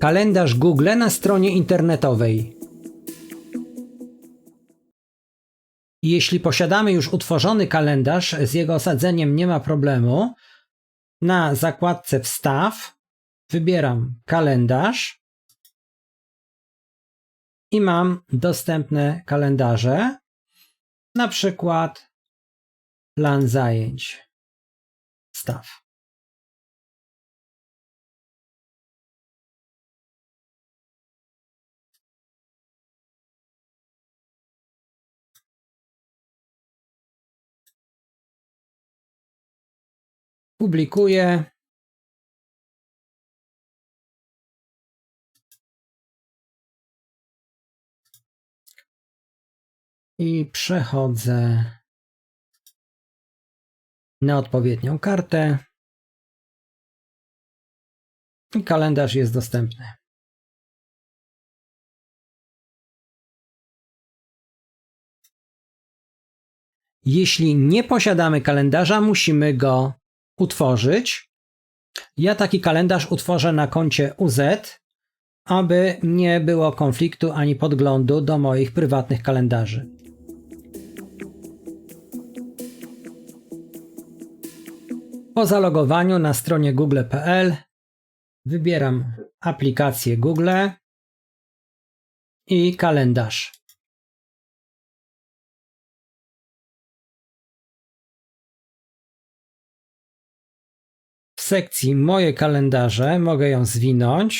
kalendarz Google na stronie internetowej. Jeśli posiadamy już utworzony kalendarz, z jego osadzeniem nie ma problemu. Na zakładce Wstaw wybieram kalendarz i mam dostępne kalendarze, na przykład plan zajęć. Wstaw. Publikuję. I przechodzę na odpowiednią kartę. I kalendarz jest dostępny. Jeśli nie posiadamy kalendarza, musimy go utworzyć. Ja taki kalendarz utworzę na koncie UZ, aby nie było konfliktu ani podglądu do moich prywatnych kalendarzy. Po zalogowaniu na stronie google.pl wybieram aplikację Google i kalendarz. Sekcji Moje kalendarze mogę ją zwinąć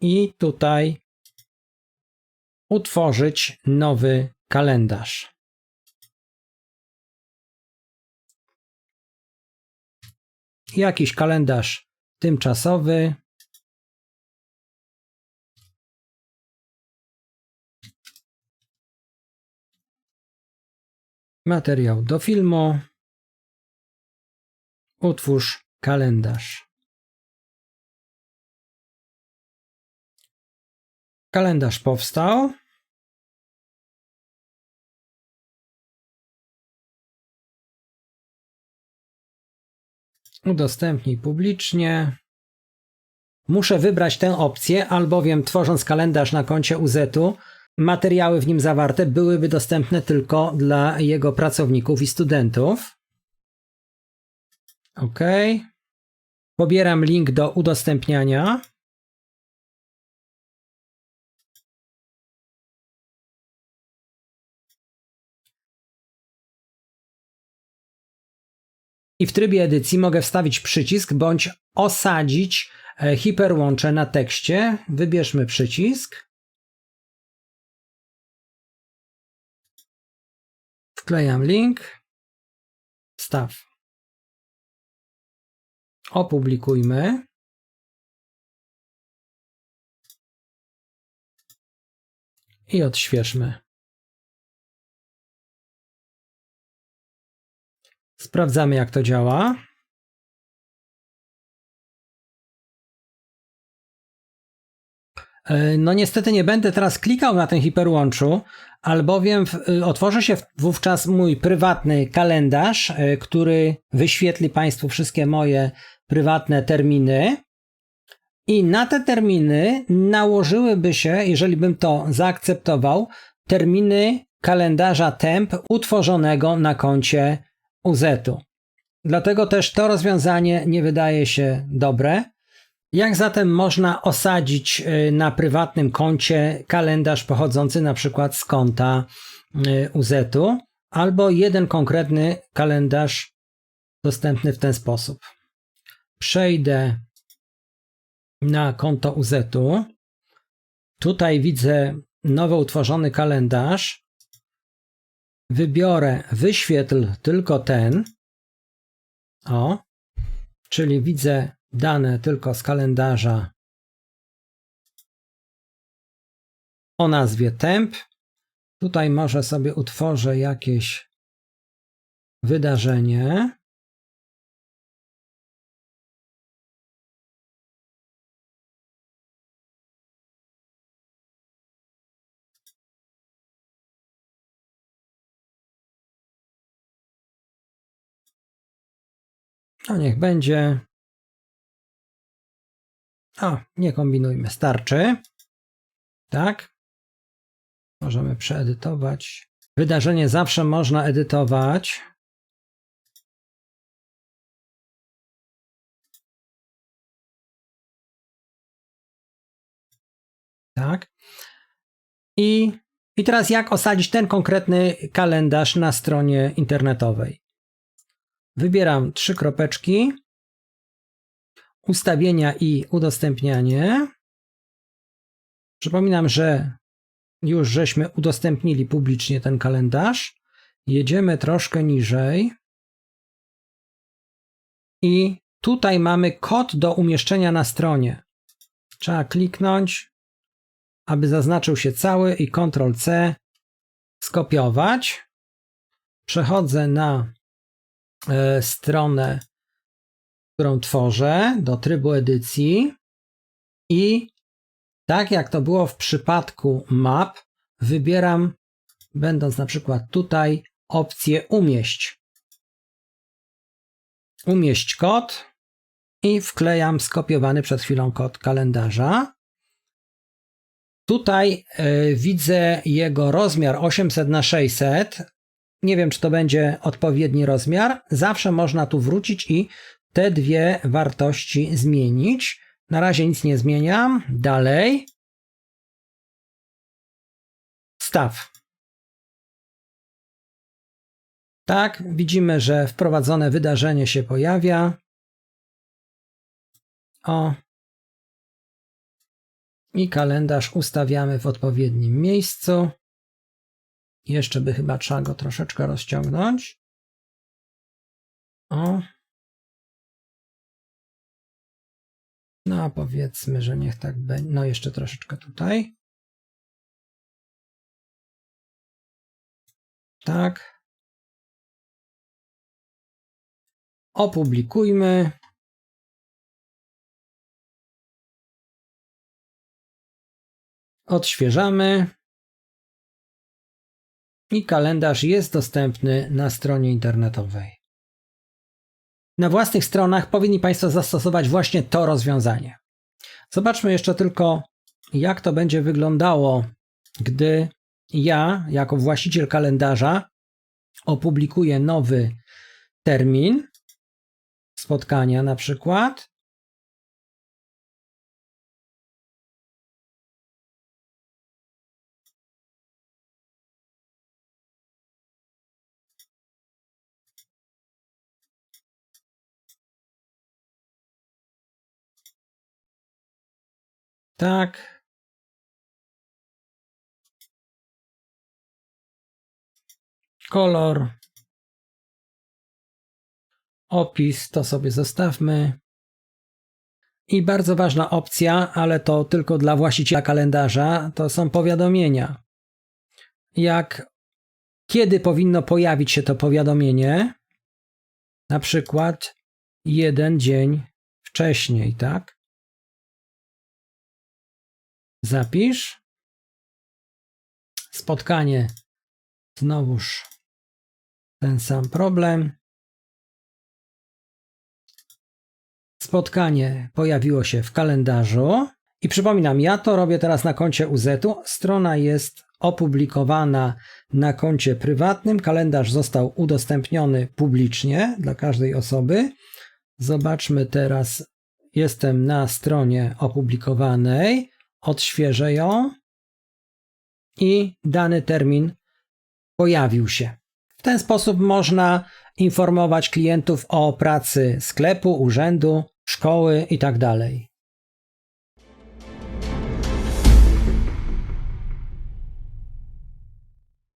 i tutaj utworzyć nowy kalendarz. Jakiś kalendarz tymczasowy. Materiał do filmu. Utwórz kalendarz. Kalendarz powstał. Udostępnij publicznie. Muszę wybrać tę opcję, albowiem tworząc kalendarz na koncie UZ-u, materiały w nim zawarte byłyby dostępne tylko dla jego pracowników i studentów. OK. Pobieram link do udostępniania. I w trybie edycji mogę wstawić przycisk bądź osadzić e, hiperłącze na tekście. Wybierzmy przycisk. Wklejam link. Wstaw. Opublikujmy. I odświeżmy. Sprawdzamy, jak to działa. E, no niestety nie będę teraz klikał na ten hiperłączu, albowiem y, otworzy się wówczas mój prywatny kalendarz, e, który wyświetli Państwu wszystkie moje prywatne terminy. I na te terminy nałożyłyby się, jeżeli bym to zaakceptował, terminy kalendarza temp utworzonego na koncie UZ-u. Dlatego też to rozwiązanie nie wydaje się dobre. Jak zatem można osadzić y, na prywatnym koncie kalendarz pochodzący na przykład z konta y, UZ-u albo jeden konkretny kalendarz dostępny w ten sposób? Przejdę na konto UZ-u. Tutaj widzę nowo utworzony kalendarz wybiorę wyświetl tylko ten, o, czyli widzę dane tylko z kalendarza o nazwie temp. Tutaj może sobie utworzę jakieś wydarzenie. To niech będzie. O, nie kombinujmy, starczy. Tak. Możemy przeedytować. Wydarzenie zawsze można edytować. Tak. I, I teraz jak osadzić ten konkretny kalendarz na stronie internetowej? Wybieram trzy kropeczki, ustawienia i udostępnianie. Przypominam, że już żeśmy udostępnili publicznie ten kalendarz. Jedziemy troszkę niżej. I tutaj mamy kod do umieszczenia na stronie. Trzeba kliknąć, aby zaznaczył się cały i Ctrl C skopiować. Przechodzę na stronę, którą tworzę, do trybu edycji i tak jak to było w przypadku map, wybieram, będąc na przykład tutaj, opcję umieść. Umieść kod i wklejam skopiowany przed chwilą kod kalendarza. Tutaj y, widzę jego rozmiar 800 na 600. Nie wiem, czy to będzie odpowiedni rozmiar. Zawsze można tu wrócić i te dwie wartości zmienić. Na razie nic nie zmieniam. Dalej. Staw. Tak, widzimy, że wprowadzone wydarzenie się pojawia. O. I kalendarz ustawiamy w odpowiednim miejscu. Jeszcze by chyba trzeba go troszeczkę rozciągnąć. O. No, powiedzmy, że niech tak będzie. No, jeszcze troszeczkę tutaj. Tak. Opublikujmy. Odświeżamy. I kalendarz jest dostępny na stronie internetowej. Na własnych stronach powinni Państwo zastosować właśnie to rozwiązanie. Zobaczmy jeszcze tylko, jak to będzie wyglądało, gdy ja, jako właściciel kalendarza, opublikuję nowy termin spotkania, na przykład. Tak. Kolor. Opis to sobie zostawmy. I bardzo ważna opcja, ale to tylko dla właściciela kalendarza, to są powiadomienia. Jak kiedy powinno pojawić się to powiadomienie? Na przykład jeden dzień wcześniej, tak? Zapisz. Spotkanie. Znowuż ten sam problem. Spotkanie pojawiło się w kalendarzu. I przypominam, ja to robię teraz na koncie UZ-u. Strona jest opublikowana na koncie prywatnym. Kalendarz został udostępniony publicznie dla każdej osoby. Zobaczmy teraz. Jestem na stronie opublikowanej odświeżę ją i dany termin pojawił się. W ten sposób można informować klientów o pracy sklepu, urzędu, szkoły itd.